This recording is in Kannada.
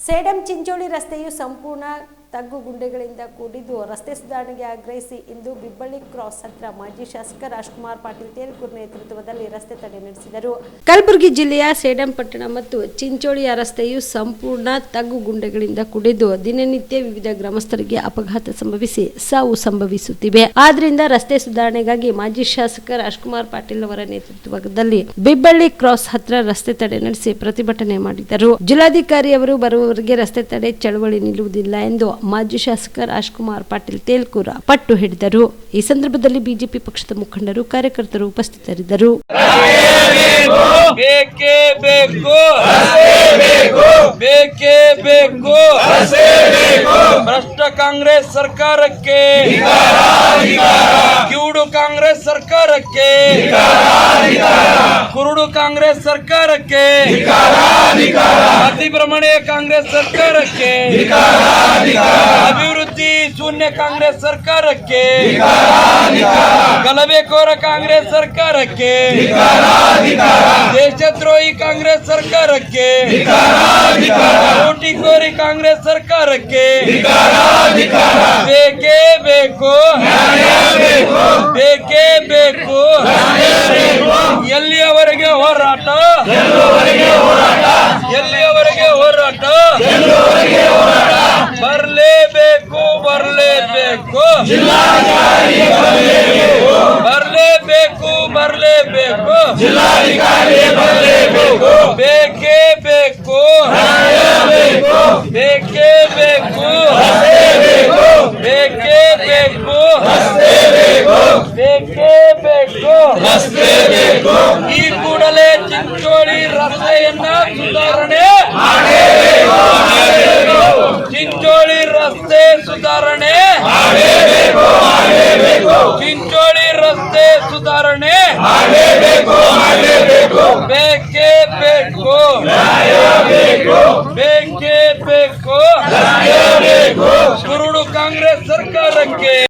ಸೇಡಂ ಚಿಂಚೋಳಿ ರಸ್ತೆಯು ಸಂಪೂರ್ಣ ತಗ್ಗು ಗುಂಡೆಗಳಿಂದ ಕೂಡಿದ್ದು ರಸ್ತೆ ಸುಧಾರಣೆಗೆ ಆಗ್ರಹಿಸಿ ಇಂದು ಬಿಬ್ಬಳ್ಳಿ ಕ್ರಾಸ್ ಹತ್ರ ಮಾಜಿ ಶಾಸಕ ರಾಜ್ಕುಮಾರ್ ಪಾಟೀಲ್ ತೇಲ್ಕೂರ್ ನೇತೃತ್ವದಲ್ಲಿ ರಸ್ತೆ ತಡೆ ನಡೆಸಿದರು. ಕಲಬುರಗಿ ಜಿಲ್ಲೆಯ ಸೇಡಂಪಟ್ಟಣ ಮತ್ತು ಚಿಂಚೋಳಿಯ ರಸ್ತೆಯು ಸಂಪೂರ್ಣ ತಗ್ಗು ಗುಂಡೆಗಳಿಂದ ಕೂಡಿದ್ದು, ದಿನನಿತ್ಯ ವಿವಿಧ ಗ್ರಾಮಸ್ಥರಿಗೆ ಅಪಘಾತ ಸಂಭವಿಸಿ ಸಾವು ಸಂಭವಿಸುತ್ತಿವೆ. ಆದ್ರಿಂದ ರಸ್ತೆ ಸುಧಾರಣೆಗಾಗಿ ಮಾಜಿ ಶಾಸಕ ರಾಜ್ಕುಮಾರ್ ಪಾಟೀಲ್ ಅವರ ನೇತೃತ್ವದಲ್ಲಿ ಬಿಬ್ಬಳ್ಳಿ ಕ್ರಾಸ್ ಹತ್ರ ರಸ್ತೆ ತಡೆ ನಡೆಸಿ ಪ್ರತಿಭಟನೆ ಮಾಡಿದರು. ಜಿಲ್ಲಾಧಿಕಾರಿ ಅವರು ಬರುವವರೆಗೆ ರಸ್ತೆ ತಡೆ ಚಳವಳಿ ನಿಲ್ಲುವುದಿಲ್ಲ ಎಂದು ಮಾಜಿ ಶಾಸಕ ರಾಜ್ಕುಮಾರ್ ಪಾಟೀಲ್ ತೇಲ್ಕೂರ ಪಟ್ಟು ಹಿಡಿದರು. ಈ ಸಂದರ್ಭದಲ್ಲಿ ಬಿಜೆಪಿ ಪಕ್ಷದ ಮುಖಂಡರು, ಕಾರ್ಯಕರ್ತರು ಉಪಸ್ಥಿತರಿದ್ದರು. ಭ್ರಷ್ಟ ಕಾಂಗ್ರೆಸ್ ಸರ್ಕಾರಕ್ಕೆ. ಕಿವುಡು ಕಾಂಗ್ರೆಸ್ ಸರ್ಕಾರಕ್ಕೆ. ಕುರುಡು ಕಾಂಗ್ರೆಸ್ ಸರ್ಕಾರಕ್ಕೆ. ಅತಿಭ್ರಮಣೆಯ ಕಾಂಗ್ರೆಸ್ ಸರ್ಕಾರಕ್ಕೆ. ಅಭಿವೃದ್ಧಿ ಶೂನ್ಯ ಕಾಂಗ್ರೆಸ್ ಸರ್ಕಾರಕ್ಕೆ. ಗಲಭೆಕೋರ ಕಾಂಗ್ರೆಸ್ ಸರ್ಕಾರಕ್ಕೆ. ದೇಶದ್ರೋಹಿ ಕಾಂಗ್ರೆಸ್ ಸರ್ಕಾರಕ್ಕೆ. ಕೋಟಿಕೋರಿ ಕಾಂಗ್ರೆಸ್ ಸರ್ಕಾರಕ್ಕೆ. ಬೇಕು ಬೇಕೇ. ಬರಲೇಬೇಕು ಬರಲೇಬೇಕು ಬರಲೇಬೇಕು ಬೇಕೇ ಬೇಕು ಬೇಕೇ ಬೇಕು ಬೇಕೇ ಬೇಕು ಬೇಕೇ ಬೇಕು ಈ ಕೂಡಲೇ ಚಿಂಚೋಳಿ ರಸ್ತೆಯನ್ನ ಸುಧಾರಣೆ ಚಿಂಚೋಳಿ ರಸ್ತೆ ಸುಧಾರಣೆ ಚಿಂಚೋಳಿ ರಸ್ತೆ ಸುಧಾರಣೆ ಬೇಕೇ. ಬೇಕು ಬೇಕೇ. ಬೇಕು ಕುರುಡು ಕಾಂಗ್ರೆಸ್ ಸರ್ಕಾರಕ್ಕೆ.